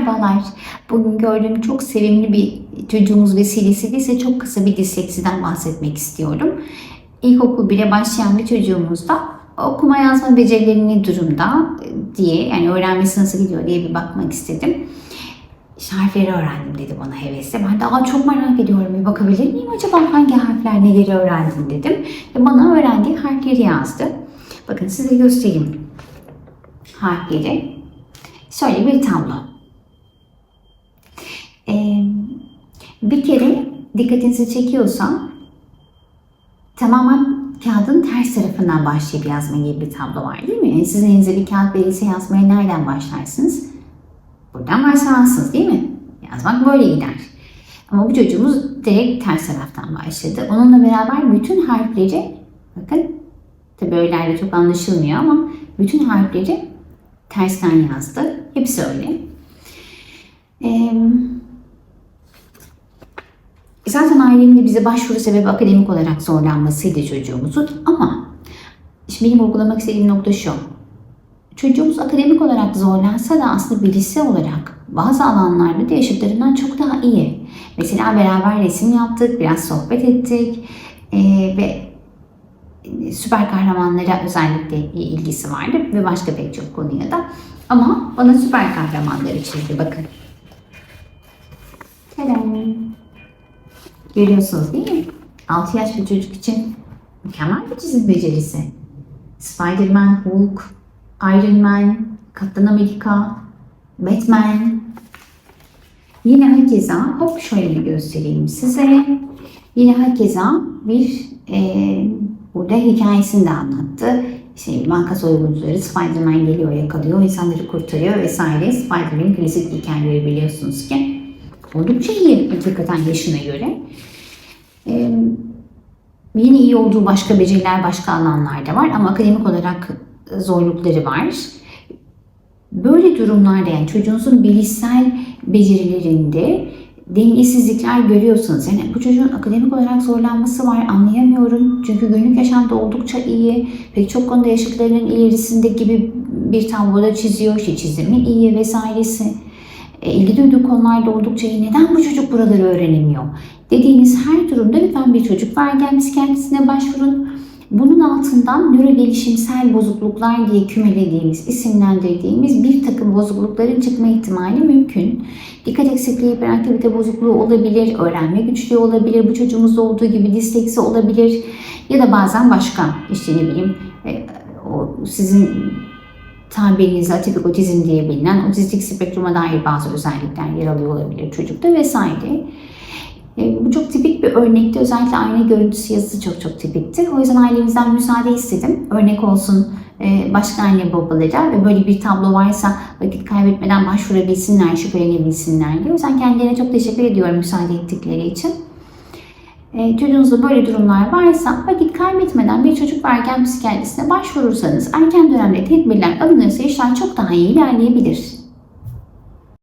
Merhabalar. Bugün gördüğüm çok sevimli bir çocuğumuz vesilesiyle ise çok kısa bir disleksiden bahsetmek istiyorum. İlkokul 1'e başlayan bir çocuğumuzda okuma yazma becerileri ne durumda diye yani öğrenmesi nasıl gidiyor diye bir bakmak istedim. İşte harfleri öğrendim dedi bana hevesle. Ben de Aa, çok merak ediyorum bir bakabilir miyim acaba hangi harfler neleri öğrendim dedim. Ve bana öğrendiği harfleri yazdı. Bakın size göstereyim harfleri. Şöyle bir tablo. Ee, bir kere dikkatinizi çekiyorsa tamamen kağıdın ters tarafından başlayıp yazma gibi bir tablo var değil mi? Sizin elinize bir kağıt verilse yazmaya nereden başlarsınız? Buradan başlamazsınız değil mi? Yazmak böyle gider. Ama bu çocuğumuz direkt ters taraftan başladı. Onunla beraber bütün harfleri, bakın tabi öylerde çok anlaşılmıyor ama bütün harfleri tersten yazdı. Hepsi öyle. Ee, zaten ailenin de bize başvuru sebebi akademik olarak zorlanmasıydı çocuğumuzun ama şimdi benim vurgulamak istediğim nokta şu. Çocuğumuz akademik olarak zorlansa da aslında bilişsel olarak bazı alanlarda da yaşıtlarından çok daha iyi. Mesela beraber resim yaptık, biraz sohbet ettik ee, ve süper kahramanlara özellikle ilgisi vardı ve başka pek çok konuya da. Ama bana süper kahramanları çizdi bakın. Tadam. Görüyorsunuz değil mi? 6 yaş bir çocuk için mükemmel bir çizim becerisi. Spider-Man, Hulk, Iron Man, Kaptan Amerika, Batman. Yine hakeza, hop şöyle göstereyim size. Yine hakeza bir e, burada hikayesini de anlattı. İşte banka soyguncuları Spider-Man geliyor yakalıyor, insanları kurtarıyor vesaire. Spider-Man'in klasik hikayeleri biliyorsunuz ki. Oldukça iyi hakikaten yaşına göre. Ee, yine iyi olduğu başka beceriler başka alanlarda var ama akademik olarak zorlukları var. Böyle durumlarda yani çocuğunuzun bilişsel becerilerinde dengesizlikler görüyorsunuz. Yani bu çocuğun akademik olarak zorlanması var anlayamıyorum. Çünkü günlük yaşamda oldukça iyi. Pek çok konuda yaşıtlarının ilerisinde gibi bir tabloda çiziyor. İşte çizimi iyi vesairesi. E, ilgi duyduğu konularda oldukça iyi. Neden bu çocuk buraları öğrenemiyor? Dediğiniz her durumda lütfen bir çocuk vergen psikiyatrisine başvurun. Bunun altından nörogelişimsel bozukluklar diye kümelediğimiz, isimlendirdiğimiz bir takım bozuklukların çıkma ihtimali mümkün. Dikkat eksikliği, hiperaktivite bozukluğu olabilir, öğrenme güçlüğü olabilir, bu çocuğumuzda olduğu gibi disleksi olabilir ya da bazen başka, işte ne bileyim, e, sizin tabirinizle atipik otizm diye bilinen otistik spektruma dair bazı özellikler yer alıyor olabilir çocukta vesaire. E, bu çok tipik bir örnekti. Özellikle ayna görüntüsü yazısı çok çok tipikti. O yüzden ailemizden müsaade istedim. Örnek olsun e, başka anne babalara ve böyle bir tablo varsa vakit kaybetmeden başvurabilsinler, şüphelenebilsinler diye. O yüzden kendilerine çok teşekkür ediyorum müsaade ettikleri için. E, çocuğunuzda böyle durumlar varsa vakit kaybetmeden bir çocuk ve erken psikiyatrisine başvurursanız erken dönemde tedbirler alınırsa işler çok daha iyi ilerleyebilir.